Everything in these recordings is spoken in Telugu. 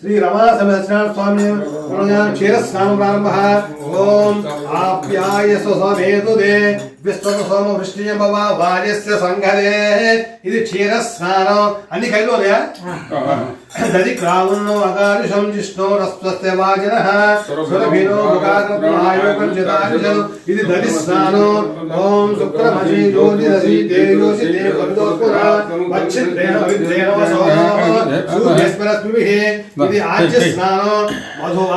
శ్రీ రమణ సమేత స్వామి క్షీరస్నానం ప్రారంభ ఓం ఆప్యాయ స్వసమేతుదే విశ్వత సోమ వృష్టియ భవ సంఘదే ఇది క్షీరస్నానం అన్ని కలిపి ఉన్నాయా దది క్రావున్నో అకారుషం జిష్ణోరస్వస్య వాజిన సురభినో ఇది దది స్నానం ఓం శుక్రమసి జ్యోతి వసో ఇది ఆజ్య స్నానం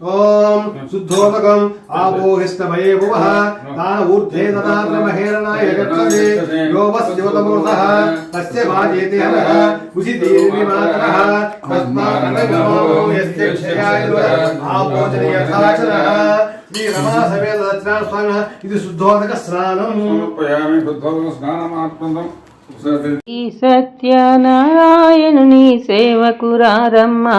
ఓం శుద్ధోదకం ఆపోహిష్టమయే భువః. తాన ఊర్ధ్వే దదాత్ర మహేరణాయ గచ్చతే. యోవస్యోతమూర్ధః తస్య వాజేతి హరః. ఉసితీర్ని మాతరః తస్మాదనగమో యస్య క్షయాయ ఆపోచన యథాచరః శ్రీ రమా సమేత సత్యనారాయణ స్వామి ఇది శుద్ధోదక స్నానం స్నానమాత్మందం ఈ సత్యనారాయణుని సేవకురారమ్మా.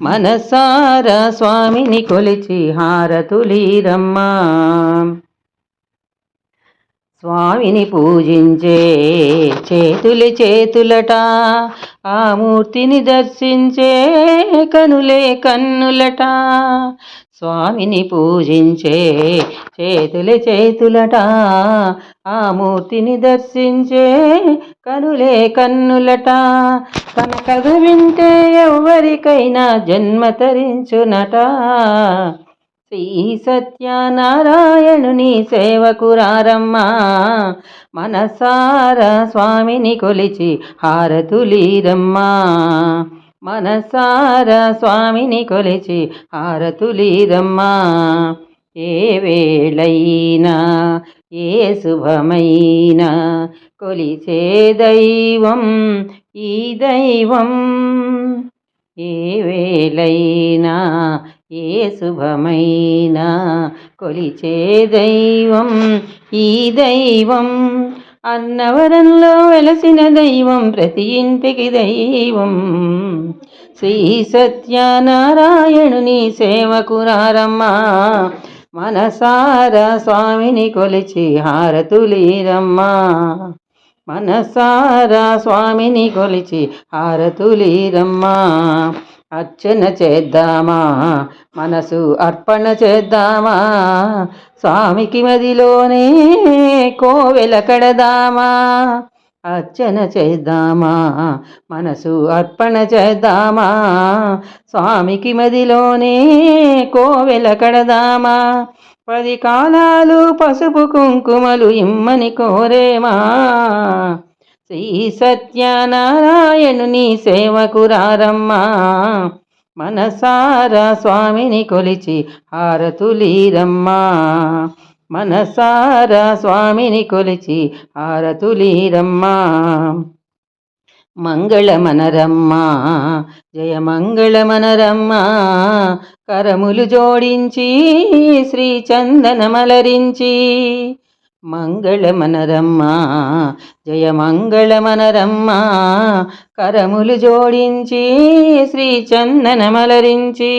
మనసార స్వామిని కొలిచి హారతులీరమ్మా. స్వామిని పూజించే చేతులి చేతులట ఆ మూర్తిని దర్శించే కనులే కన్నులట. స్వామిని పూజించే చేతులు చేతులట ఆ మూర్తిని దర్శించే కనులే కన్నులట. తన కథ వింటే ఎవరికైనా జన్మ తరించునట. శ్రీ సత్యనారాయణుని సేవకురారమ్మా మనసార స్వామిని కొలిచి హారతులీరమ్మా. మనసార స్వామిని కొలిచి హారతులీరమ్మా. ఏ వేళైనా ఏ శుభమైనా కొలిచే దైవం ఈ దైవం. ఏ వేళైనా ఏ శుభమైనా కొలిచే దైవం ఈ దైవం. అన్నవరంలో వెలసిన దైవం ప్రతి ఇంటికి దైవం. శ్రీ సత్యనారాయణుని సేవకురారమ్మా మనసార స్వామిని కొలిచి హారతులీరమ్మా. మనసార స్వామిని కొలిచి హారతులీరమ్మా. అర్చన చేద్దామా మనసు అర్పణ చేద్దామా. స్వామికి మదిలోనే కోవెల కడదామా? అర్చన చేద్దామా? మనసు అర్పణ చేద్దామా? స్వామికి మదిలోనే కోవెల కడదామా? పది కాలాలు పసుపు కుంకుమలు ఇమ్మని కోరేమా? శ్రీ సత్యనారాయణుని సేవకురారమ్మా మనసార స్వామిని కొలిచి హారతులీరమ్మా. మనసార స్వామిని కొలిచి హారతులీరమ్మా. మంగళమనరమ్మా జయ మంగళమనరమ్మా. కరములు జోడించి శ్రీ చందనమలరించి మంగళమనరమ్మ జయ మంగళమనరమ్మా కరములు జోడించి శ్రీ చందనమలరించి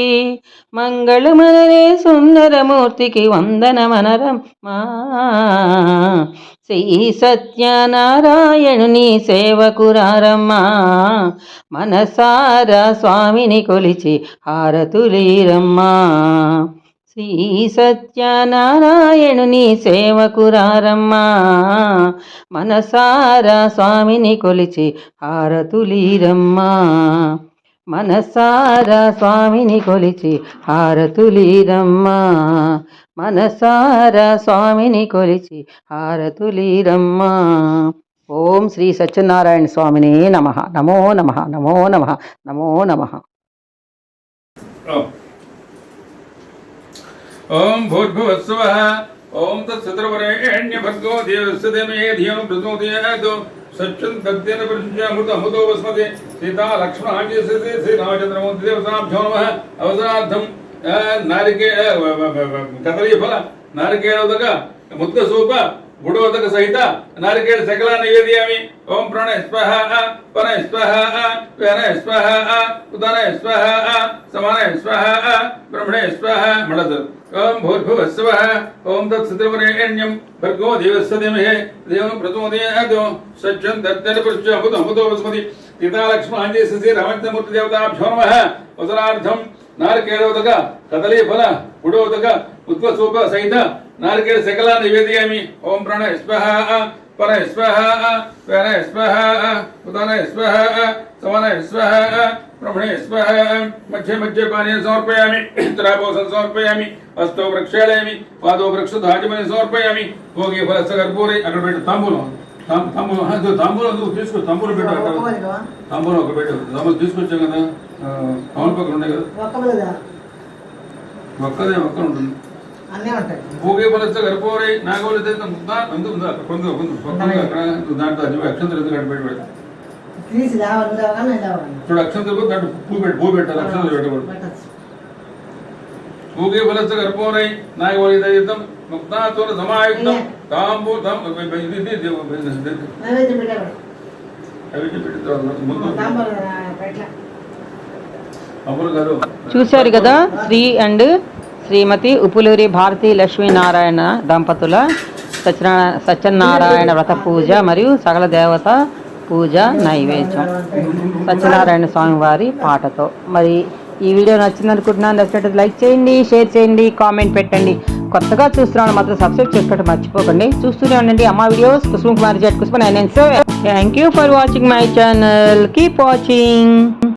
మంగళమనరే సుందరమూర్తికి వందనమనరమ్మా శ్రీ సత్యనారాయణుని సేవకురారమ్మా మనసార స్వామిని కొలిచి హారతులీరమ్మా. శ్రీ సత్యనారాయణుని సేవకురారమ్మా. మనసారా స్వామిని కొలిచి హారతులీరమ్మా. మనసారా స్వామిని కొలిచి హారతులీరమ్మా. మనసారా స్వామిని కొలిచి హారతులీరమ్మా. ఓం శ్రీ సత్యనారాయణ స్వామిని నమ. నమో నమ. నమో నమ. నమో నమ. ఓం భూర్భువస్వ ఓం తత్సతర్వరేణ్యభర్గో దేవस्य దేమే ధియం ప్రచోదయాత్ సత్యం తద్దేన పరిశుద్ధ్యామృత అమృతో వస్మతే సీతా లక్ష్మణాంజసే శ్రీరామచంద్రమూర్తి దేవతాభ్యో నమ. అవసరార్థం నారికే కదలీ ఫల నారికేళోదక ముద్ద సూప గుడోదక సహిత నారికేళ సకల నివేదయామి ఓం ప్రాణ స్వహ పన స్వహ వేన స్వహ ఉదన స్వహ సమాన స్వహ బ్రహ్మణే స్వహ మడద ఓం భూర్భువ స్వహ ఓం తత్సత్రవరేణ్యం భర్గో దేవస్య ధీమహి దేవం ప్రచోదయాత్ సత్యం దత్తన పురుష అమృత అమృతో వస్మతి సీతా లక్ష్మణ శ్రీ రామచంద్రమూర్తి దేవతాభ్యో నమః. అవసరార్థం నారికేళోదక కదలీ ఫల గుడోదక ఉత్వసూప సహిత నారికేళ సకల నివేదయామి ఓం ప్రాణ స్వహ పర స్వహ వేన స్వహ ఉదన స్వహ సవన స్వహ బ్రహ్మణే స్వహ మధ్య మధ్య పానీయ సమర్పయామి త్రాపోసం సమర్పయామి హస్తో ప్రక్షాళయామి పాదో ప్రక్షుధాజమని సమర్పయామి భోగి ఫలస్త కర్పూరి అక్కడ పెట్టు తాంబూలం తాంబూలం తాంబూలం తీసుకో తాంబూలం పెట్టు అక్కడ తాంబూలం ఒక పెట్టు తాంబూలం తీసుకొచ్చాం కదా టౌన్ పక్కన ఉన్నాయి కదా ఒక్కదే ఒక్క ఉంటుంది అన్నీ ఉంటాయి భోగి ఫలస్త కర్పూరి నాగోలి తెత్త ముద్ద అందు ఉందా అక్కడ కొందు కొందు పక్కన అక్కడ దాంట్లో అది అక్షంతలు ఎందుకు అక్కడ పెట్టి పెట్టు తీసి లేవాలి లేవగా నేను లేవాలి చూడు అక్షంతలు దాంట్లో పూ పెట్టు పూ పెట్టాలి అక్షంతలు పెట్టకూడదు పెట్టచ్చు భోగి ఫలస్త కర్పూరై నాగోలి దయితం ముక్తాతుల సమాయుక్తం తాంబూ తాం ఇది ఇది ఇది ఇది నైవేద్యం పెట్టాడు అవి పెట్టి తర్వాత ముందు తాంబూలం పెట్టలే అమలు గారు చూశారు కదా శ్రీ అండ్ శ్రీమతి ఉపులూరి భారతీ లక్ష్మీనారాయణ దంపతుల సత్యనారాయణ సత్యనారాయణ వ్రత పూజ మరియు సకల దేవత పూజ నైవేద్యం. సత్యనారాయణ స్వామి వారి పాటతో. మరి ఈ వీడియో నచ్చింది అనుకుంటున్నాను నచ్చినట్టు లైక్ చేయండి షేర్ చేయండి కామెంట్ పెట్టండి. కొత్తగా చూస్తున్నాను మాత్రం సబ్స్క్రైబ్ చేసుకోవడం మర్చిపోకండి. చూస్తూనే ఉండండి అమ్మ videos. Kusuma Kumar జట్ Kusuma nine nine seven. Thank you for watching my channel keep watching